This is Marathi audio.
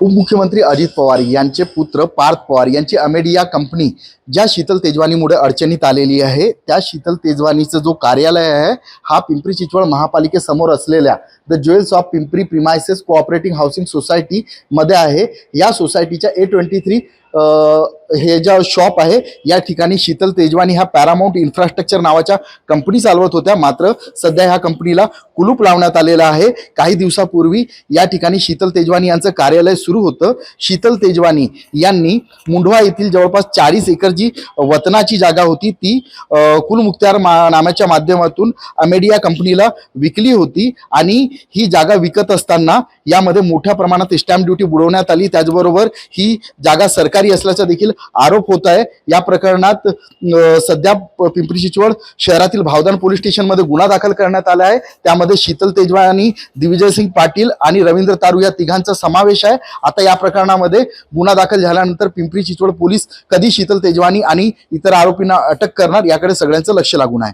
उपमुख्यमंत्री अजित पवार यांचे पुत्र पार्थ पवार यांची अमेडिया कंपनी ज्या शीतल तेजवानीमुळे अडचणीत आलेली आहे त्या शीतल तेजवानीचं जो कार्यालय आहे हा पिंपरी चिंचवड महापालिकेसमोर असलेल्या the jewels of Pimpri premises cooperative housing सोसायटीमध्ये आहे. या सोसायटीच्या ए ट्वेंटी थ्री हे ज्या शॉप आहे या ठिकाणी शीतल तेजवानी ह्या पॅरामाऊंट इन्फ्रास्ट्रक्चर नावाच्या कंपनी चालवत होत्या. मात्र सध्या ह्या कंपनीला कुलूप लावण्यात आलेलं आहे. काही दिवसापूर्वी या ठिकाणी शीतल तेजवानी यांचं कार्यालय सुरू होतं. शीतल तेजवानी यांनी मुंढवा येथील जवळपास चाळीस एकर जी वतनाची जागा होती ती अ, मा नामाच्या माध्यमातून अमेडिया कंपनीला विकली होती आणि ही जागा विकत असताना यामध्ये मोठ्या प्रमाणात स्टॅम्प ड्युटी बुडवण्यात आली. त्याचबरोबर ही जागा सरकारी असल्याचा देखील आरोप होत आहे. या प्रकरणात सध्या पिंपरी चिंचवड शहरातील भावदान पोलीस स्टेशनमध्ये गुन्हा दाखल करण्यात आला आहे. त्यामध्ये शीतल तेजवानी दिग्विजय सिंग पाटील आणि रवींद्र तारू या तिघांचा समावेश आहे. आता या प्रकरणामध्ये गुन्हा दाखल झाल्यानंतर पिंपरी चिंचवड पोलीस कधी शीतल तेजवानी आणि इतर आरोपींना अटक करणार याकडे सगळ्यांचं लक्ष लागून आहे.